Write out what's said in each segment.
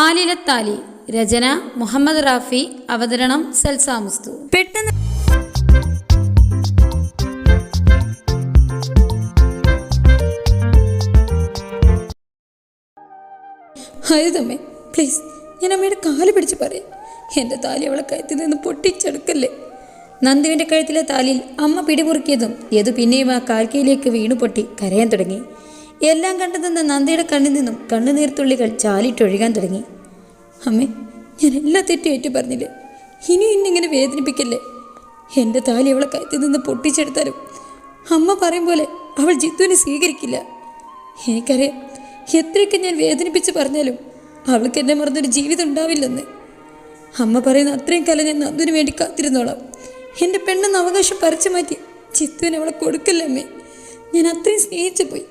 ആലിലത്താലി രചന മുഹമ്മദ് റാഫി അവതരണം സൽസാമുസ്തു പെട്ടെന്ന് ഹരിതമ്മേ പ്ലീസ് ഞാൻ അമ്മയുടെ കാൽ പിടിച്ച് പറയാം. എന്റെ താലി അവളെ കഴുത്തിൽ നിന്ന് പൊട്ടിച്ചെടുക്കല്ലേ? നന്ദുവിന്റെ കഴുത്തിലെ താലിയിൽ അമ്മ പിടിമുറുക്കിയതും യദു പിന്നെയും ആ കാൽക്കയിലേക്ക് വീണു പൊട്ടി കരയാൻ തുടങ്ങി. എല്ലാം കണ്ടു നിന്ന നന്ദയുടെ കണ്ണിൽ നിന്നും കണ്ണുനീർത്തുള്ളികൾ ചാലിട്ടൊഴുകാൻ തുടങ്ങി. അമ്മേ ഞാൻ എല്ലാ തെറ്റും ഏറ്റു പറഞ്ഞില്ലേ ഇനിയും ഇന്നിങ്ങനെ വേദനിപ്പിക്കല്ലേ? എന്റെ താലി അവളെ കഴുത്തിൽ നിന്ന് പൊട്ടിച്ചെടുത്താലും അമ്മ പറയും പോലെ അവൾ ജിത്തുവിനെ സ്വീകരിക്കില്ല. എനിക്കറിയാം എത്രയൊക്കെ ഞാൻ വേദനിപ്പിച്ച് പറഞ്ഞാലും അവൾക്ക് എന്നെ മറന്നൊരു ജീവിതം ഉണ്ടാവില്ലെന്ന്. അമ്മ പറയുന്ന അത്രയും കാലം ഞാൻ നന്ദുവിന് വേണ്ടി കാത്തിരുന്നോളാം. എന്റെ പെണ്ണെന്ന് അവകാശം പറിച്ചു മാറ്റി ചിത്തുവിന് അവളെ കൊടുക്കല്ലേ അമ്മേ? ഞാൻ അത്രയും സ്നേഹിച്ചു പോയി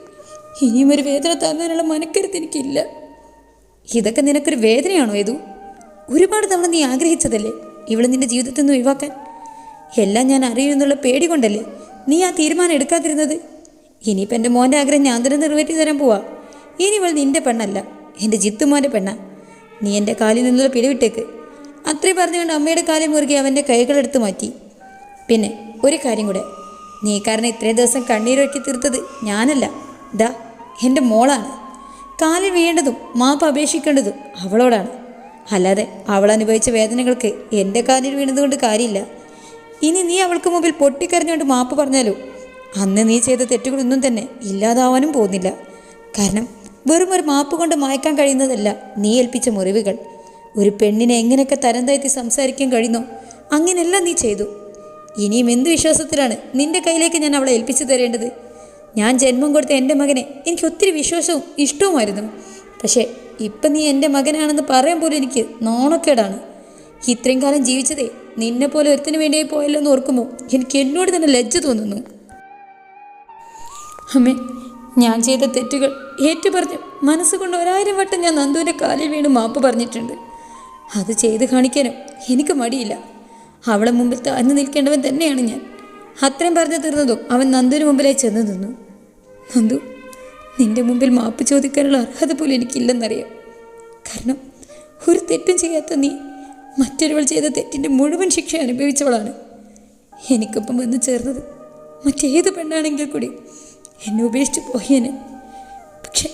ഇനിയും ഒരു വേദന താങ്ങാനുള്ള മനക്കരുത്ത് എനിക്കില്ല. ഇതൊക്കെ നിനക്കൊരു വേദനയാണോ ഏതു? ഒരുപാട് തവണ നീ ആഗ്രഹിച്ചതല്ലേ ഇവളെ നിന്റെ ജീവിതത്തിൽ നിന്ന് ഒഴിവാക്കാൻ? എല്ലാം ഞാൻ അറിയുമെന്നുള്ള പേടി കൊണ്ടല്ലേ നീ ആ തീരുമാനം എടുക്കാതിരുന്നത്? ഇനിയിപ്പോൾ എന്റെ മോന്റെ ആഗ്രഹം ഞാൻ തന്നെ നിറവേറ്റി തരാൻ പോവാ. ഇനി ഇവൾ നിന്റെ പെണ്ണല്ല എന്റെ ജിത്തുമോന്റെ പെണ്ണാ. നീ എന്റെ കാലിൽ നിന്നുള്ള പിടിവിട്ടേക്ക് അത്രയും പറഞ്ഞുകൊണ്ട് അമ്മയുടെ കാലിൽ മുറുകി അവന്റെ കൈകളെടുത്ത് മാറ്റി. പിന്നെ ഒരു കാര്യം കൂടെ. നീ കാരണം ഇത്രയും ദിവസം കണ്ണീരൊഴുക്കി തീർത്തത് ഞാനല്ല. ദാ എന്റെ മോളാണ്. കാലിൽ വീഴേണ്ടതും മാപ്പ് അപേക്ഷിക്കേണ്ടതും അവളോടാണ്. അല്ലാതെ അവൾ അനുഭവിച്ച വേദനകൾക്ക് എന്റെ കാലിൽ വീണതുകൊണ്ട് കാര്യമില്ല. ഇനി നീ അവൾക്ക് മുമ്പിൽ പൊട്ടിക്കരഞ്ഞുകൊണ്ട് മാപ്പ് പറഞ്ഞാലോ? അന്ന് നീ ചെയ്ത തെറ്റുകളൊന്നും തന്നെ ഇല്ലാതാവാനും പോകുന്നില്ല. കാരണം വെറും ഒരു മാപ്പ് കൊണ്ട് മായ്ക്കാൻ കഴിയുന്നതല്ല നീ ഏൽപ്പിച്ച മുറിവുകൾ. ഒരു പെണ്ണിനെ എങ്ങനെയൊക്കെ തരം താഴ്ത്തി സംസാരിക്കാൻ കഴിയുന്നോ അങ്ങനെയെല്ലാം നീ ചെയ്തു. ഇനിയും എന്ത് വിശ്വാസത്തിലാണ് നിന്റെ കയ്യിലേക്ക് ഞാൻ അവളെ ഏൽപ്പിച്ചു തരേണ്ടത്? ഞാൻ ജന്മം കൊടുത്ത എന്റെ മകനെ എനിക്ക് ഒത്തിരി വിശ്വാസവും ഇഷ്ടവുമായിരുന്നു. പക്ഷേ ഇപ്പം നീ എന്റെ മകനാണെന്ന് പറയാൻ പോലും എനിക്ക് നോണക്കേടാണ്. ഇത്രയും കാലം ജീവിച്ചതേ നിന്നെ പോലെ ഒരുത്തിന് വേണ്ടിയായി പോയല്ലോ എന്ന് ഓർക്കുമ്പോൾ എനിക്ക് എന്നോട് തന്നെ ലജ്ജ തോന്നുന്നു. അമ്മേ ഞാൻ ചെയ്ത തെറ്റുകൾ ഏറ്റുപറഞ്ഞു മനസ്സുകൊണ്ട് ഒരായിരം വട്ടം ഞാൻ നന്ദുവിന്റെ കാലിൽ വീണ് മാപ്പ് പറഞ്ഞിട്ടുണ്ട്. അത് ചെയ്ത് കാണിക്കാനും എനിക്ക് മടിയില്ല. അവളെ മുമ്പിൽ താഴ്ന്നു നിൽക്കേണ്ടവൻ തന്നെയാണ് ഞാൻ. അത്രയും പറഞ്ഞു തീർന്നതും അവൻ നന്ദുവിന് മുമ്പിലായി ചെന്ന് നിന്നു. നന്ദു നിന്റെ മുമ്പിൽ മാപ്പ് ചോദിക്കാനുള്ള അർഹത പോലും എനിക്കില്ലെന്നറിയാം. കാരണം ഒരു തെറ്റും ചെയ്യാത്ത നീ മറ്റൊരുവൾ ചെയ്ത തെറ്റിന്റെ മുഴുവൻ ശിക്ഷ അനുഭവിച്ചവളാണ്. എനിക്കൊപ്പം വന്നു ചേർന്നത് മറ്റേത് പെണ്ണാണെങ്കിൽ കൂടി എന്നെ ഉപേക്ഷിച്ച് പോയേനെ. പക്ഷെ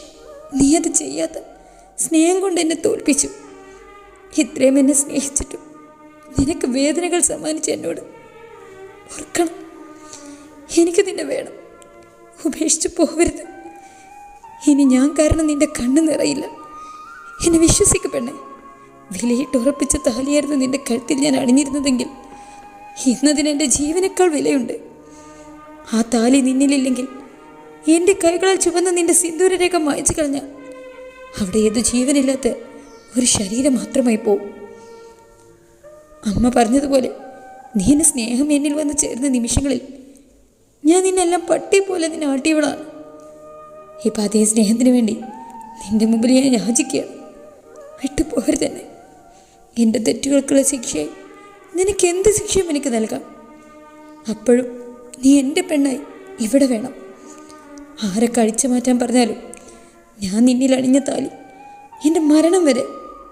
നീ അത് ചെയ്യാത്ത സ്നേഹം കൊണ്ട് എന്നെ തോൽപ്പിച്ചു. ഇത്രയും എന്നെ സ്നേഹിച്ചിട്ടും നിനക്ക് വേദനകൾ സമ്മാനിച്ച എന്നോട് ഓർക്കണം. എനിക്ക് നിന്നെ വേണം. ഉപേക്ഷിച്ച് പോകരുത്. ഇനി ഞാൻ കാരണം നിന്റെ കണ്ണ് നിറയില്ല. എന്നെ വിശ്വസിക്ക് പെണ്ണെ. വിലയിട്ട് ഉറപ്പിച്ച താലിയായിരുന്നു നിന്റെ കഴുത്തിൽ ഞാൻ അണിഞ്ഞിരുന്നതെങ്കിൽ ഇന്നതിന് എന്റെ ജീവനേക്കാൾ വിലയുണ്ട്. ആ താലി നിന്നിലില്ലെങ്കിൽ എന്റെ കൈകളാൽ ചുവന്ന നിന്റെ സിന്ദൂരരേഖ മായച്ചു കളഞ്ഞ അവിടെ ഏത് ജീവനില്ലാത്ത ഒരു ശരീരം മാത്രമായി പോവും. അമ്മ പറഞ്ഞതുപോലെ നീ എന്നെ സ്നേഹം എന്നിൽ വന്ന് ചേർന്ന നിമിഷങ്ങളിൽ ഞാൻ നിന്നെല്ലാം പട്ടി പോലെ നിന്നെ ആട്ടിയവളാണ് ഇപ്പം അതേ സ്നേഹത്തിന് വേണ്ടി നിന്റെ മുമ്പിൽ ഞാൻ യാചിക്കുകയാണ്. വിട്ടു പോകരുത് തന്നെ എന്റെ തെറ്റുകൾക്കുള്ള ശിക്ഷയായി നിനക്ക് എന്ത് ശിക്ഷയും എനിക്ക് നൽകാം. അപ്പോഴും നീ എന്റെ പെണ്ണായി ഇവിടെ വേണം. ആരെ കഴിച്ചു മാറ്റാൻ പറഞ്ഞാലും ഞാൻ നിന്നിൽ അണിഞ്ഞ താലി എന്റെ മരണം വരെ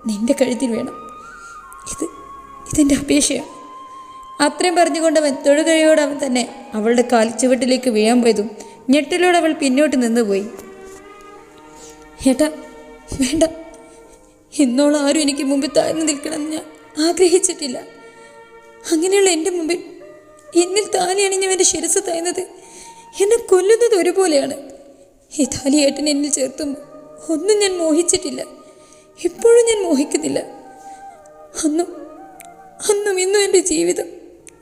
നിന്റെ കഴുത്തിൽ വേണം. ഇത് ഇതെന്റെ അപേക്ഷയാണ്. അത്രയും പറഞ്ഞുകൊണ്ടവൻ തൊഴുകഴിയോടവൻ തന്നെ അവളുടെ കാൽച്ചുവട്ടിലേക്ക് വീഴാൻ പോയതും ഞെട്ടിലോടെ അവൾ പിന്നോട്ട് നിന്നുപോയി. ഏട്ടാ വേണ്ട. ഇന്നോളം ആരും എനിക്ക് മുമ്പിൽ താഴ്ന്നു നിൽക്കണമെന്ന് ഞാൻ ആഗ്രഹിച്ചിട്ടില്ല. അങ്ങനെയുള്ള എന്റെ മുമ്പിൽ എന്നിൽ താലി അണിഞ്ഞവന്റെ ശിരസ് താഴ്ന്നത് എന്നെ കൊല്ലുന്നത് ഒരുപോലെയാണ്. ഈ താലിയേട്ടൻ എന്നിൽ ചേർത്തും ഒന്നും ഞാൻ മോഹിച്ചിട്ടില്ല. ഇപ്പോഴും ഞാൻ മോഹിക്കുന്നില്ല. അന്നും അന്നും ഇന്നും എന്റെ ജീവിതം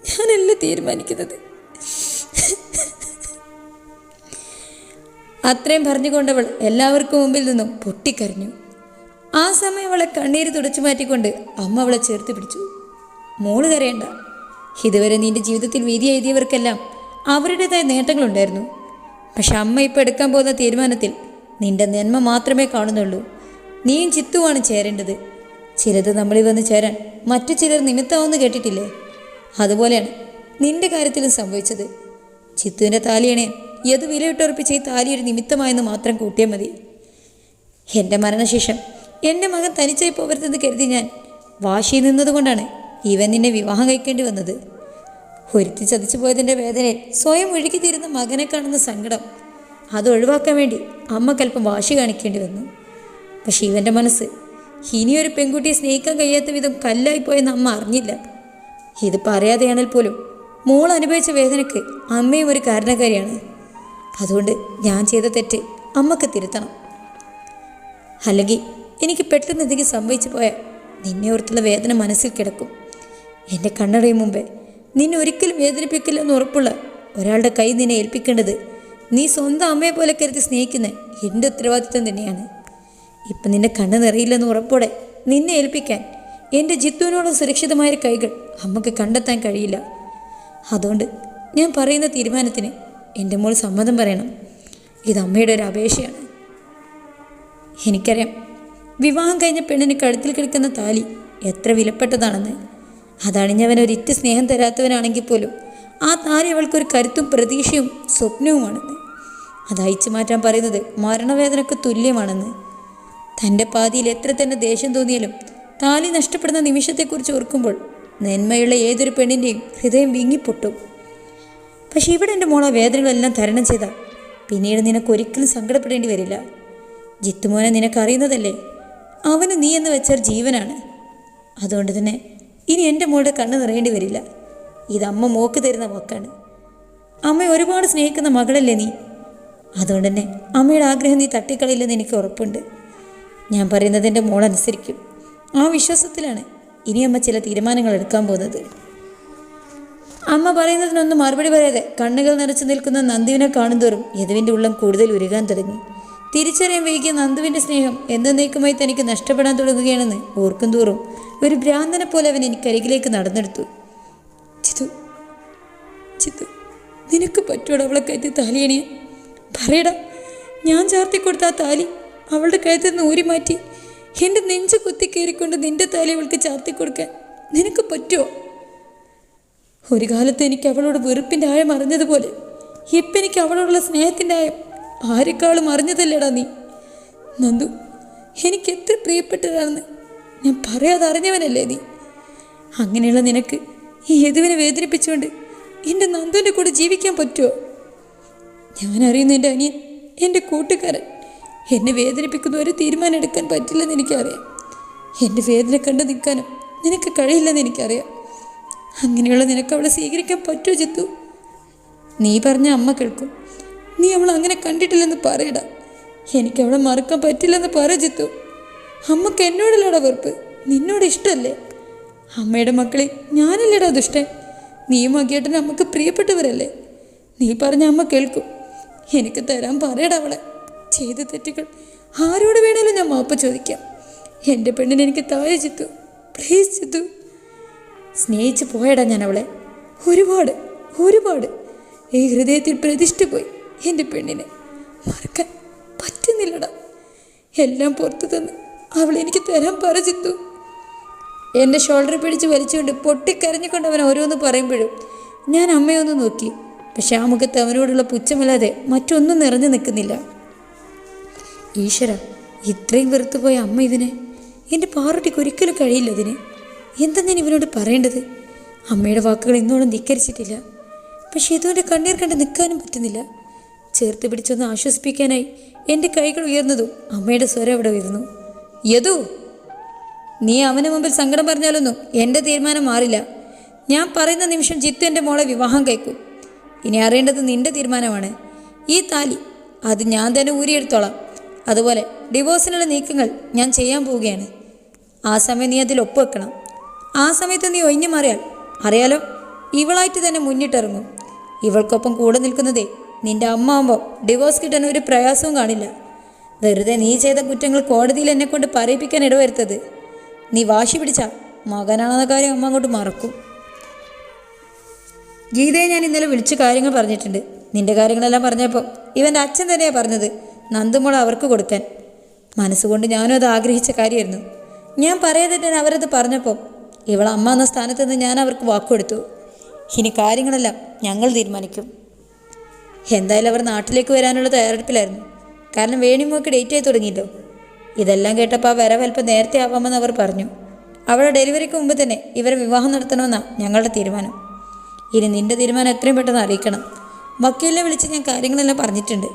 ഞാനല്ല തീരുമാനിക്കുന്നത്. അത്രയും പറഞ്ഞുകൊണ്ടവൾ എല്ലാവർക്കും മുമ്പിൽ നിന്നും പൊട്ടിക്കരഞ്ഞു. ആ സമയം അവളെ കണ്ണീര് തുടച്ചു മാറ്റിക്കൊണ്ട് അമ്മ അവളെ ചേർത്ത് പിടിച്ചു. മോൾ കരയണ്ട. ഇതുവരെ നിന്റെ ജീവിതത്തിൽ വീതി എഴുതിയവർക്കെല്ലാം അവരുടേതായ നേട്ടങ്ങളുണ്ടായിരുന്നു. പക്ഷെ അമ്മ ഇപ്പോൾ എടുക്കാൻ പോകുന്ന തീരുമാനത്തിൽ നിന്റെ നന്മ മാത്രമേ കാണുന്നുള്ളൂ. നീയും ചിത്തുവാണ് ചേരേണ്ടത്. ചിലത് നമ്മളിൽ വന്ന് ചേരാൻ മറ്റു ചിലർ നിമിത്തമാവെന്ന് കേട്ടിട്ടില്ലേ? അതുപോലെയാണ് നിന്റെ കാര്യത്തിലും സംഭവിച്ചത്. ചിത്തുവിന്റെ താലിയണേ ഏത് വിലയിട്ടുറപ്പിച്ച ഈ താലി ഒരു നിമിത്തമായെന്ന് മാത്രം കൂട്ടിയാൽ മതി. എന്റെ മരണശേഷം എന്റെ മകൻ തനിച്ചായി പോകരുതെന്ന് കരുതി ഞാൻ വാശി നിന്നതുകൊണ്ടാണ് ഇവൻ നിന്നെ വിവാഹം കഴിക്കേണ്ടി വന്നത്. ഒരുത്തി ചതിച്ചു പോയതിന്റെ വേദനയിൽ സ്വയം ഒഴുകി തീരുന്ന മകനെ കാണുന്ന സങ്കടം അത് ഒഴിവാക്കാൻ വേണ്ടി അമ്മ അമ്മക്കല്പം വാശി കാണിക്കേണ്ടി വന്നു. പക്ഷെ ഇവന്റെ മനസ്സ് ഇനിയൊരു പെൺകുട്ടിയെ സ്നേഹിക്കാൻ കഴിയാത്ത വിധം കല്ലായി പോയെന്ന് അമ്മ അറിഞ്ഞില്ല. ഇത് പറയാതെയാണെങ്കിൽ പോലും മോൾ അനുഭവിച്ച വേദനയ്ക്ക് അമ്മയും ഒരു കാരണക്കാരിയാണ്. അതുകൊണ്ട് ഞാൻ ചെയ്ത തെറ്റ് അമ്മയ്ക്ക് തിരുത്തണം. അല്ലെങ്കിൽ എനിക്ക് പെട്ടെന്ന് എന്തെങ്കിലും സംഭവിച്ചു പോയാൽ നിന്നെ ഓർത്തുള്ള വേദന മനസ്സിൽ കിടക്കും. എന്റെ കണ്ണടയും മുമ്പേ നിന്നെ ഒരിക്കലും വേദനിപ്പിക്കില്ലെന്ന് ഉറപ്പുള്ള ഒരാളുടെ കൈ നിന്നെ ഏൽപ്പിക്കേണ്ടത് നീ സ്വന്തം അമ്മയെ പോലെ കരുതി സ്നേഹിക്കുന്ന എന്റെ ഉത്തരവാദിത്വം തന്നെയാണ്. ഇപ്പം നിന്നെ കണ്ണ് നിറയില്ലെന്ന് ഉറപ്പോടെ നിന്നെ ഏൽപ്പിക്കാൻ എന്റെ ജിത്തുവിനോടും സുരക്ഷിതമായ കൈകൾ അമ്മയ്ക്ക് കണ്ടെത്താൻ കഴിയില്ല. അതുകൊണ്ട് ഞാൻ പറയുന്ന തീരുമാനത്തിന് എന്റെ മോൾ സമ്മതം പറയണം. ഇത് അമ്മയുടെ ഒരു അപേക്ഷയാണ്. എനിക്കറിയാം വിവാഹം കഴിഞ്ഞ പെണ്ണിന് കഴുത്തിൽ കിടക്കുന്ന താലി എത്ര വിലപ്പെട്ടതാണെന്ന്. അതണിഞ്ഞവൻ ഒരിറ്റ് സ്നേഹം തരാത്തവനാണെങ്കിൽ പോലും ആ താലി അവൾക്കൊരു കരുത്തും പ്രതീക്ഷയും സ്വപ്നവുമാണെന്ന്. അത് അയച്ചു മാറ്റാൻ പറയുന്നത് മരണവേദനക്ക് തുല്യമാണെന്ന്. തന്റെ പാതിയിൽ എത്ര തന്നെ ദേഷ്യം തോന്നിയാലും താലി നഷ്ടപ്പെടുന്ന നിമിഷത്തെക്കുറിച്ച് ഓർക്കുമ്പോൾ നന്മയുള്ള ഏതൊരു പെണ്ണിന്റെയും ഹൃദയം വിങ്ങിപ്പൊട്ടും. പക്ഷെ ഇവിടെ എന്റെ മോളെ വേദനകളെല്ലാം തരണം ചെയ്താൽ പിന്നീട് നിനക്ക് ഒരിക്കലും സങ്കടപ്പെടേണ്ടി വരില്ല. ജിത്തുമോനെ നിനക്കറിയുന്നതല്ലേ? അവന് നീ എന്ന് വെച്ചാൽ ജീവനാണ്. അതുകൊണ്ട് തന്നെ ഇനി എന്റെ മോളുടെ കണ്ണ് നിറയേണ്ടി വരില്ല. ഇതമ്മ മോക്ക് തരുന്ന വാക്കാണ്. അമ്മ ഒരുപാട് സ്നേഹിക്കുന്ന മകളല്ലേ നീ? അതുകൊണ്ട് തന്നെ അമ്മയുടെ ആഗ്രഹം നീ തട്ടിക്കളയില്ലെന്ന് എനിക്ക് ഉറപ്പുണ്ട്. ഞാൻ പറയുന്നത് എന്റെ മോൾ അനുസരിക്കും ആ വിശ്വാസത്തിലാണ് ഇനി അമ്മ ചില തീരുമാനങ്ങൾ എടുക്കാൻ പോകുന്നത്. അമ്മ പറയുന്നതിനൊന്നും മറുപടി പറയാതെ കണ്ണുകൾ നിറച്ചു നിൽക്കുന്ന നന്ദുവിനെ കാണുന്തോറും യദുവിന്റെ ഉള്ളം കൂടുതൽ ഉരുകാൻ തുടങ്ങി. തിരിച്ചറിയാൻ വൈകിയ നന്ദുവിന്റെ സ്നേഹം എന്നേക്കുമായി തനിക്ക് നഷ്ടപ്പെടാൻ തുടങ്ങുകയാണെന്ന് ഓർക്കും തോറും ഒരു ഭ്രാന്തനെ പോലെ അവൻ എനിക്കരികിലേക്ക് നടന്നെടുത്തു. ചിതു ചിതു നിനക്ക് പറ്റുമോ അവളെ കയറ്റി താലിയണിയ? പറയടാ ഞാൻ ചാർത്തി കൊടുത്ത ആ താലി അവളുടെ കഴുത്തിൽ നിന്ന് ഊരി മാറ്റി. എന്റെ നെഞ്ച് കുത്തി കയറിക്കൊണ്ട് നിന്റെ താലി അവൾക്ക് ചാർത്തി കൊടുക്കാൻ നിനക്ക് പറ്റുമോ ഒരു കാലത്ത് എനിക്ക് അവളോട് വെറുപ്പിന്റെ ആഴം അറിഞ്ഞതുപോലെ ഇപ്പം എനിക്ക് അവളോടുള്ള സ്നേഹത്തിന്റെ ആയം ആരെക്കാളും അറിഞ്ഞതല്ലേടാ നീ? നന്ദു എനിക്ക് എത്ര പ്രിയപ്പെട്ടതാണെന്ന് ഞാൻ പറയാതെ അറിഞ്ഞവനല്ലേ നീ? അങ്ങനെയുള്ള നിനക്ക് ഈ യദുവിനെ വേദനിപ്പിച്ചുകൊണ്ട് എന്റെ നന്ദുവിന്റെ കൂടെ ജീവിക്കാൻ പറ്റുമോ ഞാൻ അറിയുന്ന എന്റെ അനിയൻ എന്റെ കൂട്ടുകാരൻ എന്നെ വേദനിപ്പിക്കുന്ന ഒരു തീരുമാനം എടുക്കാൻ പറ്റില്ലെന്ന് എനിക്കറിയാം. എന്റെ വേദന കണ്ടു നിൽക്കാനും നിനക്ക് കഴിയില്ലെന്ന് എനിക്കറിയാം. അങ്ങനെയുള്ള നിനക്ക് അവളെ സ്വീകരിക്കാൻ പറ്റുമോ ചിത്തു നീ പറഞ്ഞ അമ്മ കേൾക്കും. നീ അവളെ അങ്ങനെ കണ്ടിട്ടില്ലെന്ന് പറയടാ. എനിക്ക് അവളെ മറക്കാൻ പറ്റില്ലെന്ന് പറ ചിത്തു അമ്മയ്ക്ക് എന്നോടല്ലടാ വെറുപ്പ്? നിന്നോട് ഇഷ്ടമല്ലേ അമ്മയുടെ മക്കളെ ഞാനല്ലേടാ ദുഷ്ടൻ. നീയും അഗേട്ടനും അമ്മയ്ക്ക് പ്രിയപ്പെട്ടവരല്ലേ? നീ പറഞ്ഞ അമ്മ കേൾക്കും. എനിക്ക് തരാൻ പറയടാ അവളെ. ചെയ്ത തെറ്റുകൾ ആരോട് വേണേലും ഞാൻ മാപ്പ് ചോദിക്കാം. എന്റെ പെണ്ണിനെ എനിക്ക് താഴെ ചിത്തു പ്ലീസ് ചിത്തു സ്നേഹിച്ച് പോയടാ ഞാൻ അവളെ ഒരുപാട് ഒരുപാട്. ഈ ഹൃദയത്തിൽ പ്രതിഷ്ഠ പോയി എന്റെ പെണ്ണിനെ. മറക്കാൻ പറ്റുന്നില്ലടാ. എല്ലാം പുറത്തു തന്ന് അവൾ എനിക്ക് തരാൻ പറഞ്ഞു എന്റെ ഷോൾഡർ പിടിച്ച് വലിച്ചുകൊണ്ട് പൊട്ടിക്കരഞ്ഞുകൊണ്ട് അവൻ ഓരോന്ന് പറയുമ്പോഴും ഞാൻ അമ്മയൊന്ന് നോക്കി. പക്ഷെ ആ മുഖത്ത് അവനോടുള്ള പുച്ഛമല്ലാതെ മറ്റൊന്നും നിറഞ്ഞു നിൽക്കുന്നില്ല. ഈശ്വര ഇത്രയും വെറുത്തുപോയ അമ്മ ഇതിനെ? എന്റെ പാറുട്ടിക്ക് ഒരിക്കലും കഴിയില്ല ഇതിന്. എന്താ ഞാൻ ഇവനോട് പറയേണ്ടത്? അമ്മയുടെ വാക്കുകൾ ഇന്നോളം ധിക്കരിച്ചിട്ടില്ല. പക്ഷെ ഇതുകൊണ്ട് കണ്ണീർ കണ്ട് നിൽക്കാനും പറ്റുന്നില്ല. ചേർത്ത് പിടിച്ചൊന്ന് ആശ്വസിപ്പിക്കാനായി എന്റെ കൈകൾ ഉയർന്നതും അമ്മയുടെ സ്വരം അവിടെ ഉയർന്നു. യദു! നീ അവന് മുമ്പിൽ സങ്കടം പറഞ്ഞാലൊന്നും എന്റെ തീരുമാനം മാറില്ല. ഞാൻ പറയുന്ന നിമിഷം ജിത്തു എന്റെ മോളെ വിവാഹം കഴിക്കും. ഇനി അറിയേണ്ടത് നിന്റെ തീരുമാനമാണ്. ഈ താലി അത് ഞാൻ തന്നെ ഊരിയെടുത്തോളാം. അതുപോലെ ഡിവോഴ്സിനുള്ള നീക്കങ്ങൾ ഞാൻ ചെയ്യാൻ പോവുകയാണ്. ആ സമയം നീ അതിൽ ഒപ്പുവെക്കണം. ആ സമയത്ത് നീ ഒഴിഞ്ഞു മാറിയാൽ അറിയാലോ ഇവളായിട്ട് തന്നെ മുന്നിട്ടിറങ്ങും. ഇവൾക്കൊപ്പം കൂടെ നിൽക്കുന്നതേ നിന്റെ അമ്മ ആകുമ്പോൾ ഡിവോഴ്സ് കിട്ടാൻ ഒരു പ്രയാസവും കാണില്ല. വെറുതെ നീ ചെയ്ത കുറ്റങ്ങൾ കോടതിയിൽ എന്നെ കൊണ്ട് പറയിപ്പിക്കാൻ ഇടവരുത്തത് നീ വാശി പിടിച്ച മകനാണെന്ന കാര്യം അമ്മ അങ്ങോട്ട് മറക്കും. ഗീതയെ ഞാൻ ഇന്നലെ വിളിച്ച് കാര്യങ്ങൾ പറഞ്ഞിട്ടുണ്ട്. നിന്റെ കാര്യങ്ങളെല്ലാം പറഞ്ഞപ്പോൾ ഇവന്റെ അച്ഛൻ തന്നെയാണ് പറഞ്ഞത് നന്ദുമോൾ അവർക്ക് കൊടുക്കാൻ. മനസ്സുകൊണ്ട് ഞാനും അത് ആഗ്രഹിച്ച കാര്യമായിരുന്നു. ഞാൻ പറയാതെ തന്നെ അവരത് പറഞ്ഞപ്പോൾ ഇവൾ അമ്മ എന്ന സ്ഥാനത്ത് നിന്ന് ഞാൻ അവർക്ക് വാക്കുകൊടുത്തു. ഇനി കാര്യങ്ങളെല്ലാം ഞങ്ങൾ തീരുമാനിക്കും. എന്തായാലും അവർ നാട്ടിലേക്ക് വരാനുള്ള തയ്യാറെടുപ്പിലായിരുന്നു. കാരണം വേണിമോക്ക് ഡേറ്റ് ആയി തുടങ്ങിയല്ലോ. ഇതെല്ലാം കേട്ടപ്പോൾ ആ വരവൽപ്പം നേരത്തെ ആവാമെന്ന് അവർ പറഞ്ഞു. അവളുടെ ഡെലിവറിക്ക് മുമ്പ് തന്നെ ഇവരെ വിവാഹം നടത്തണമെന്നാണ് ഞങ്ങളുടെ തീരുമാനം. ഇനി നിന്റെ തീരുമാനം എത്രയും പെട്ടെന്ന് അറിയിക്കണം. വക്കീലിനെ വിളിച്ച് ഞാൻ കാര്യങ്ങളെല്ലാം പറഞ്ഞിട്ടുണ്ട്.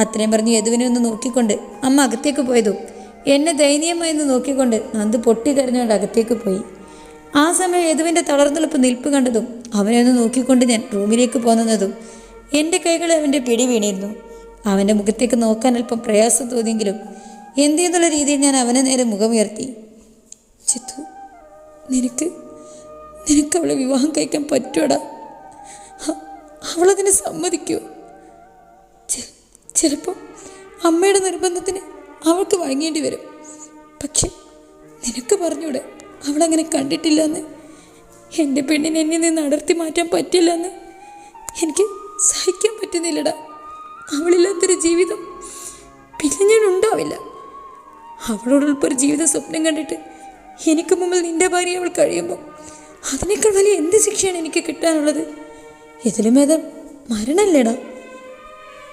അത്രയും പറഞ്ഞ് യദുവിനെ ഒന്ന് നോക്കിക്കൊണ്ട് അമ്മ അകത്തേക്ക് പോയതും എന്നെ ദയനീയമായി ഒന്ന് നോക്കിക്കൊണ്ട് നന്ദ് പൊട്ടിക്കരഞ്ഞുകൊണ്ട് അകത്തേക്ക് പോയി. ആ സമയം യദുവിന്റെ തളർന്നുളപ്പ് നിൽപ്പ് കണ്ടതും അവനെ ഒന്ന് നോക്കിക്കൊണ്ട് ഞാൻ റൂമിലേക്ക് പോകുന്നതും എന്റെ കൈകൾ അവന്റെ പിടി വീണിരുന്നു. അവന്റെ മുഖത്തേക്ക് നോക്കാൻ അല്പം പ്രയാസം തോന്നിയെങ്കിലും എന്തെന്നുള്ള രീതിയിൽ ഞാൻ അവനെ നേരെ മുഖമുയർത്തി. ചിത്തു നിനക്ക് നിനക്ക് അവളെ വിവാഹം കഴിക്കാൻ പറ്റുമടാ അവളതിനെ സമ്മതിക്കുമോ ചിലപ്പോൾ അമ്മയുടെ നിർബന്ധത്തിന് അവൾക്ക് വഴങ്ങേണ്ടി വരും. പക്ഷെ നിനക്ക് പറഞ്ഞൂടെ? അവളങ്ങനെ കണ്ടിട്ടില്ലെന്ന്. എന്റെ പെണ്ണിനെ എന്നെ നിന്ന് അടർത്തി മാറ്റാൻ പറ്റില്ലെന്ന്. എനിക്ക് സഹിക്കാൻ പറ്റുന്നില്ലടാ. അവളില്ലാത്തൊരു ജീവിതം പിന്നെ ഞാൻ ഉണ്ടാവില്ല അവളോടൊപ്പം ഒരു ജീവിത സ്വപ്നം കണ്ടിട്ട് എനിക്ക് മുമ്പിൽ നിന്റെ ഭാര്യ അവൾ കഴിയുമ്പോൾ അതിനേക്കാൾ വലിയ എന്ത് ശിക്ഷയാണ് എനിക്ക് കിട്ടാനുള്ളത്? ഇതിലും മരണല്ലേടാ?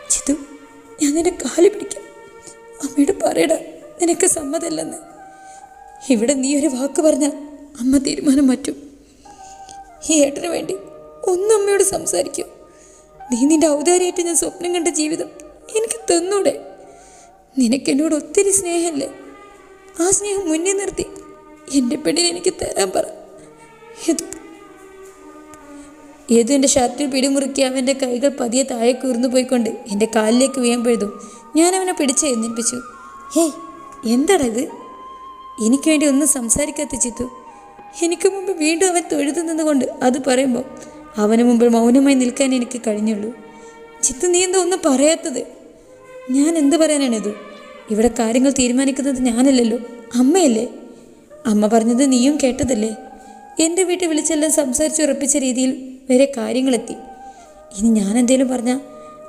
ചിതു ഞാൻ നിന്നെ കാലി പിടിക്കാം. അമ്മയോട് പറയടാ നിനക്ക് സമ്മതമല്ലെന്ന്. ഇവിടെ നീ ഒരു വാക്ക് പറഞ്ഞാൽ അമ്മ തീരുമാനം മാറ്റും. ഈ ഏട്ടന് വേണ്ടി ഒന്നും അമ്മയോട് സംസാരിക്കൂ. നീ നിന്റെ ഔദാര്യമായിട്ട് ഞാൻ സ്വപ്നം കണ്ട ജീവിതം എനിക്ക് തന്നൂടെ. നിനക്ക് എന്നോട് ഒത്തിരി സ്നേഹമല്ലേ? ആ സ്നേഹം മുന്നേ നിർത്തി എന്റെ പെണ്ണിനെ എനിക്ക് തരാൻ പറ. ഏതു എന്റെ ഷർട്ടിൽ പിടിമുറുക്കി അവന്റെ കൈകൾ പതിയെ താഴെ കൂർന്നു പോയിക്കൊണ്ട് എന്റെ കാലിലേക്ക് വീഴുമ്പോഴതും ഞാൻ അവനെ പിടിച്ച് എഴുന്നേൽപ്പിച്ചു. ഹേയ് എന്താടാ ഇത്? എനിക്ക് വേണ്ടി ഒന്നും സംസാരിക്കാത്ത ചിത്തു. എനിക്ക് മുമ്പ് വീണ്ടും അവൻ തൊഴുതു നിന്നുകൊണ്ട് അത് പറയുമ്പോൾ അവന് മുമ്പിൽ മൗനമായി നിൽക്കാൻ എനിക്ക് കഴിഞ്ഞുള്ളൂ. ചിത്തു നീ എന്താ ഒന്നും പറയാത്തത്? ഞാൻ എന്ത് പറയാനാണിത് ഇവിടെ കാര്യങ്ങൾ തീരുമാനിക്കുന്നത് ഞാനല്ലല്ലോ അമ്മയല്ലേ? അമ്മ പറഞ്ഞത് നീയും കേട്ടതല്ലേ? എന്റെ വീട്ടിൽ വിളിച്ചെല്ലാം സംസാരിച്ച് ഉറപ്പിച്ച രീതിയിൽ വരെ കാര്യങ്ങളെത്തി. ഇനി ഞാൻ എന്തേലും പറഞ്ഞാൽ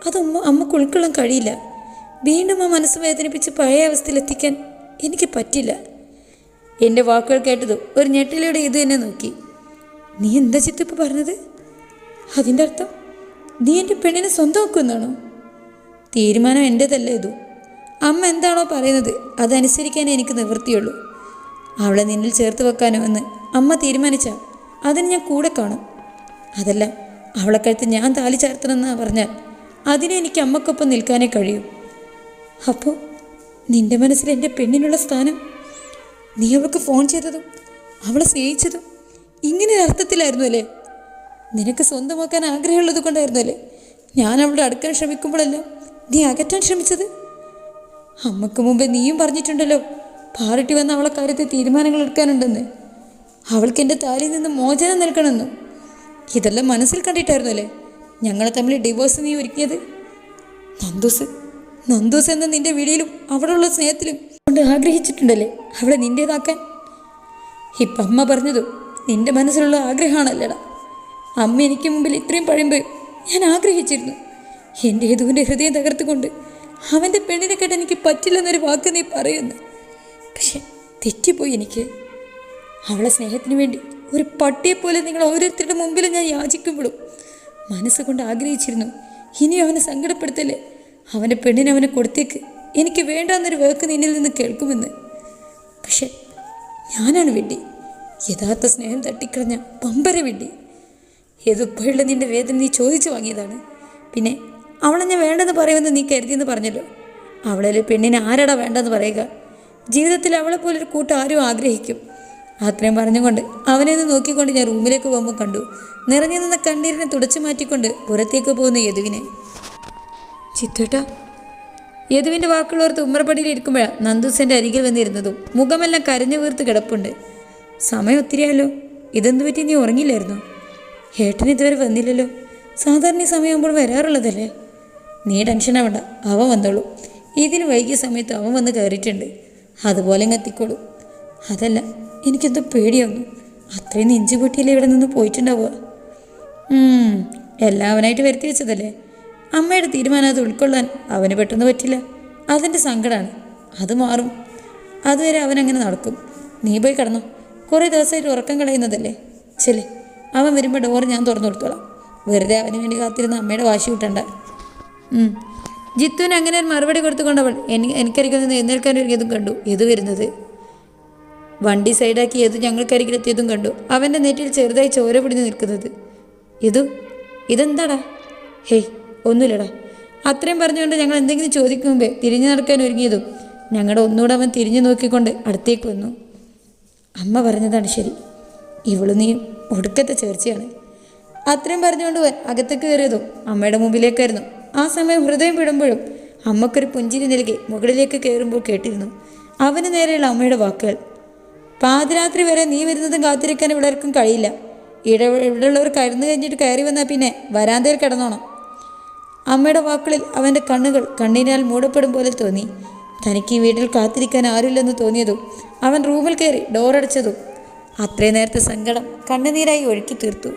അതൊന്നും അമ്മയ്ക്ക് ഉൾക്കൊള്ളാൻ കഴിയില്ല. വീണ്ടും ആ മനസ്സ് വേദനിപ്പിച്ച് പഴയ അവസ്ഥയിലെത്തിക്കാൻ എനിക്ക് പറ്റില്ല. എന്റെ വാക്കുകൾ കേട്ടതും ഒരു ഞെട്ടിലൂടെ ഇത് എന്നെ നോക്കി. നീ എന്താ ചിത്തിപ്പ് പറഞ്ഞത്? അതിന്റെ അർത്ഥം നീ എന്റെ പെണ്ണിനെ സ്വന്തമാക്കുമെന്നാണോ തീരുമാനം എന്റേതല്ല ഇതു. അമ്മ എന്താണോ പറയുന്നത് അതനുസരിക്കാനേ എനിക്ക് നിവൃത്തിയുള്ളൂ. അവളെ നിന്നിൽ ചേർത്ത് വെക്കാനോ എന്ന് അമ്മ തീരുമാനിച്ച അതിന് ഞാൻ കൂടെ കാണും. അതല്ല അവളെ കഴുത്ത് ഞാൻ താലി ചേർത്തണമെന്ന് പറഞ്ഞാൽ അതിനെ എനിക്ക് അമ്മക്കൊപ്പം നിൽക്കാനേ കഴിയൂ. അപ്പോൾ നിന്റെ മനസ്സിൽ എന്റെ പെണ്ണിനുള്ള സ്ഥാനം നീ അവൾക്ക് ഫോൺ ചെയ്തതും അവളെ സ്നേഹിച്ചതും ഇങ്ങനെ അർത്ഥത്തിലായിരുന്നു അല്ലേ? നിനക്ക് സ്വന്തമാക്കാൻ ആഗ്രഹമുള്ളത് കൊണ്ടായിരുന്നു അല്ലേ? ഞാൻ അവളുടെ അടുക്കാൻ ശ്രമിക്കുമ്പോഴെല്ലാം നീ അകറ്റാൻ ശ്രമിച്ചത്? അമ്മയ്ക്ക് മുമ്പേ നീയും പറഞ്ഞിട്ടുണ്ടല്ലോ പാറട്ടി വന്ന അവളെ കാര്യത്തിൽ തീരുമാനങ്ങൾ എടുക്കാനുണ്ടെന്ന്. അവൾക്ക് എന്റെ താലിയിൽ നിന്ന് മോചനം നൽകണമെന്നും. ഇതെല്ലാം മനസ്സിൽ കണ്ടിട്ടായിരുന്നല്ലേ ഞങ്ങളെ തമ്മിൽ ഡിവോഴ്സ് നീ ഒരുക്കിയത്? നന്ദൂസ് നന്ദൂസ് എന്ന നിന്റെ വീടിലും അവിടെയുള്ള സ്നേഹത്തിലും കൊണ്ട് ആഗ്രഹിച്ചിട്ടുണ്ടല്ലേ? അവളെ നിന്റേതാക്കാൻ. ഇപ്പം അമ്മ പറഞ്ഞത് നിന്റെ മനസ്സിലുള്ള ആഗ്രഹമാണല്ലേടാ. അമ്മ എനിക്ക് മുമ്പിൽ ഇത്രയും പഴയുമ്പോൾ ഞാൻ ആഗ്രഹിച്ചിരുന്നു. എന്റെ ഏതുവിന്റെ ഹൃദയം തകർത്തുകൊണ്ട് അവന്റെ പെണ്ണിനെ കേട്ട് എനിക്ക് പറ്റില്ലെന്നൊരു വാക്ക് നീ പറയുന്നു. പക്ഷെ തെറ്റിപ്പോയി എനിക്ക്. അവളെ സ്നേഹത്തിന് വേണ്ടി ഒരു പട്ടിയെപ്പോലെ നിങ്ങൾ ഓരോരുത്തരുടെ മുമ്പിലും ഞാൻ യാചിക്കുമ്പോഴും മനസ്സുകൊണ്ട് ആഗ്രഹിച്ചിരുന്നു. ഇനി അവനെ സങ്കടപ്പെടുത്തല്ലേ? അവന്റെ പെണ്ണിനെ അവനെ കൊടുത്തേക്ക്. എനിക്ക് വേണ്ടാന്നൊരു വാക്ക് നിന്നിൽ നിന്ന് കേൾക്കുമെന്ന്. പക്ഷെ ഞാനാണ് വിഡ്ഢി യഥാർത്ഥ സ്നേഹം തട്ടിക്കളഞ്ഞ പമ്പര വിഡ്ഢി ഏതൊപ്പോഴുള്ള നിന്റെ വേദന നീ ചോദിച്ചു വാങ്ങിയതാണ്. പിന്നെ അവളെ ഞാൻ വേണ്ടെന്ന് പറയുമെന്ന് നീ കരുതിയെന്ന് പറഞ്ഞല്ലോ. അവളെ പെണ്ണിനെ ആരാടാ വേണ്ടെന്ന് പറയുക? ജീവിതത്തിൽ അവളെ പോലൊരു കൂട്ടം ആരും ആഗ്രഹിക്കും. അത്രയും പറഞ്ഞുകൊണ്ട് അവനെ ഒന്ന് നോക്കിക്കൊണ്ട് ഞാൻ റൂമിലേക്ക് പോകുമ്പോൾ കണ്ടു. നിറഞ്ഞു നിന്ന കണ്ണീരിനെ തുടച്ചു മാറ്റിക്കൊണ്ട് പുറത്തേക്ക് പോകുന്ന യദുവിനെ. ചിത്തേട്ടാ യദുവിന്റെ വാക്കുകളോർത്ത് ഉമ്മറപ്പടിയിൽ ഇരിക്കുമ്പോഴാണ് നന്ദൂസന്റെ അരികിൽ വന്നിരുന്നതും. മുഖമെല്ലാം കരഞ്ഞു വീർത്ത് കിടപ്പുണ്ട്. സമയം ഒത്തിരിയായല്ലോ. ഇതെന്ത് പറ്റി? നീ ഉറങ്ങില്ലായിരുന്നു ഹേട്ടൻ ഇതുവരെ വന്നില്ലല്ലോ. സാധാരണ ഈ സമയമാകുമ്പോൾ വരാറുള്ളതല്ലേ? നീ ടെൻഷൻ ആവണ്ട. അവൻ വന്നോളൂ. ഇതിന് വൈകിയ സമയത്ത് അവൻ വന്ന് കയറിയിട്ടുണ്ട്. അതുപോലെ എത്തിക്കോളൂ. അതല്ല എനിക്കെന്തോ പേടിയാവുന്നു. അത്രയും നെഞ്ചു പൊട്ടിയല്ലേ ഇവിടെ നിന്ന് പോയിട്ടുണ്ടാവുക? എല്ലാവനായിട്ട് വരുത്തി വെച്ചതല്ലേ? അമ്മയുടെ തീരുമാനം അത് ഉൾക്കൊള്ളാൻ അവന് പെട്ടെന്ന് പറ്റില്ല. അതിന്റെ സങ്കടമാണ് അത് മാറും. അതുവരെ അവനങ്ങനെ നടക്കും. നീ പോയി കിടന്നോ. കുറേ ദിവസമായിട്ട് ഉറക്കം കളയുന്നതല്ലേ? ചെൽ അവൻ വരുമ്പോൾ ഡോർ ഞാൻ തുറന്നു കൊടുത്തോളാം. വെറുതെ അവന് വേണ്ടി കാത്തിരുന്ന അമ്മയുടെ വാശി കിട്ടണ്ട. ജിത്തുവിന് അങ്ങനെ ഒരു മറുപടി കൊടുത്തുകൊണ്ടവൾ എനി എനിക്കരിക്കുന്നത് എഴുന്നേൽക്കാൻ ഒരുങ്ങിയതും കണ്ടു. എതു വരുന്നത്? വണ്ടി സൈഡാക്കി യദു ഞങ്ങൾക്കരികിലെത്തിയതും കണ്ടു. അവന്റെ നെറ്റിൽ ചെറുതായി ചോര പിടിഞ്ഞു നിൽക്കുന്നത്. ഇതു ഇതെന്താടാ? ഹേയ് ഒന്നുമില്ലടാ. അത്രയും പറഞ്ഞുകൊണ്ട് ഞങ്ങൾ എന്തെങ്കിലും ചോദിക്കും മുമ്പേ തിരിഞ്ഞു നടക്കാൻ ഒരുങ്ങിയതും ഞങ്ങളുടെ ഒന്നുകൂടെ അവൻ തിരിഞ്ഞു നോക്കിക്കൊണ്ട് അടുത്തേക്ക് വന്നു. അമ്മ പറഞ്ഞതാണ് ശരി. ഇവൾ നീ ഒടുക്കത്തെ ചേർച്ചയാണ്. അത്രയും പറഞ്ഞുകൊണ്ട് അകത്തേക്ക് കയറിയതും അമ്മയുടെ മുമ്പിലേക്കായിരുന്നു. ആ സമയം ഹൃദയം വിടുമ്പോഴും അമ്മക്കൊരു പുഞ്ചിരി നൽകി മുകളിലേക്ക് കയറുമ്പോൾ കേട്ടിരുന്നു. അവന് നേരെയുള്ള അമ്മയുടെ വാക്കുകൾ. പാതിരാത്രി വരെ നീ വരുന്നതും കാത്തിരിക്കാൻ ഇവിടെ ആർക്കും കഴിയില്ല. ഇവിടെ ഇവിടെയുള്ളവർ കരുന്ന് കഴിഞ്ഞിട്ട് കയറി വന്നാൽ പിന്നെ വരാന്തയിൽ കിടന്നോണം. അമ്മയുടെ വാക്കുകളിൽ അവന്റെ കണ്ണുകൾ കണ്ണിനാൽ മൂടപ്പെടും പോലെ തോന്നി. തനിക്ക് ഈ വീട്ടിൽ കാത്തിരിക്കാൻ ആരുമില്ലെന്ന് തോന്നിയതും അവൻ റൂമിൽ കയറി ഡോറടച്ചതും അത്രയും നേരത്തെ സങ്കടം കണ്ണുനീരായി ഒഴുക്കി തീർത്തു.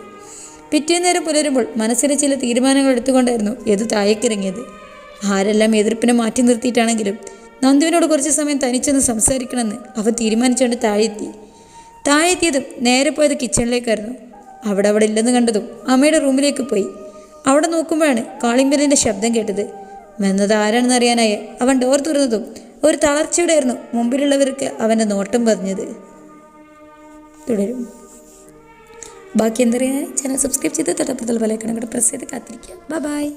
പിറ്റേ നേരം പുലരുമ്പോൾ മനസ്സിലെ ചില തീരുമാനങ്ങൾ എടുത്തുകൊണ്ടായിരുന്നു യദു താഴേക്കിറങ്ങിയത്. ആരെല്ലാം എതിർപ്പിനെ മാറ്റി നിർത്തിയിട്ടാണെങ്കിലും നന്ദുവിനോട് കുറച്ച് സമയം തനിച്ചൊന്ന് സംസാരിക്കണമെന്ന് അവൻ തീരുമാനിച്ചുകൊണ്ട് താഴെത്തി താഴെത്തിയതും നേരെ പോയത് കിച്ചണിലേക്കായിരുന്നു അവിടെ അവിടെ ഇല്ലെന്ന് കണ്ടതും അമ്മയുടെ റൂമിലേക്ക് പോയി. അവിടെ നോക്കുമ്പോഴാണ് കാളിംബലിന്റെ ശബ്ദം കേട്ടത്. വന്നത് ആരാണെന്ന് അറിയാനായി അവൻ ഡോർ തുറന്നതും ഒരു തളർച്ചയുടെ ആയിരുന്നു മുമ്പിലുള്ളവർക്ക് അവന്റെ നോട്ടം പറഞ്ഞത് തുടരും. ബാക്കി എന്തറിയാൻ ചാനൽ സബ്സ്ക്രൈബ് ചെയ്ത് തൊട്ടപ്പുറത്തുള്ള വിലക്കണം കൂടെ പ്രസ് ചെയ്ത് കാത്തിരിക്കുക. ബൈ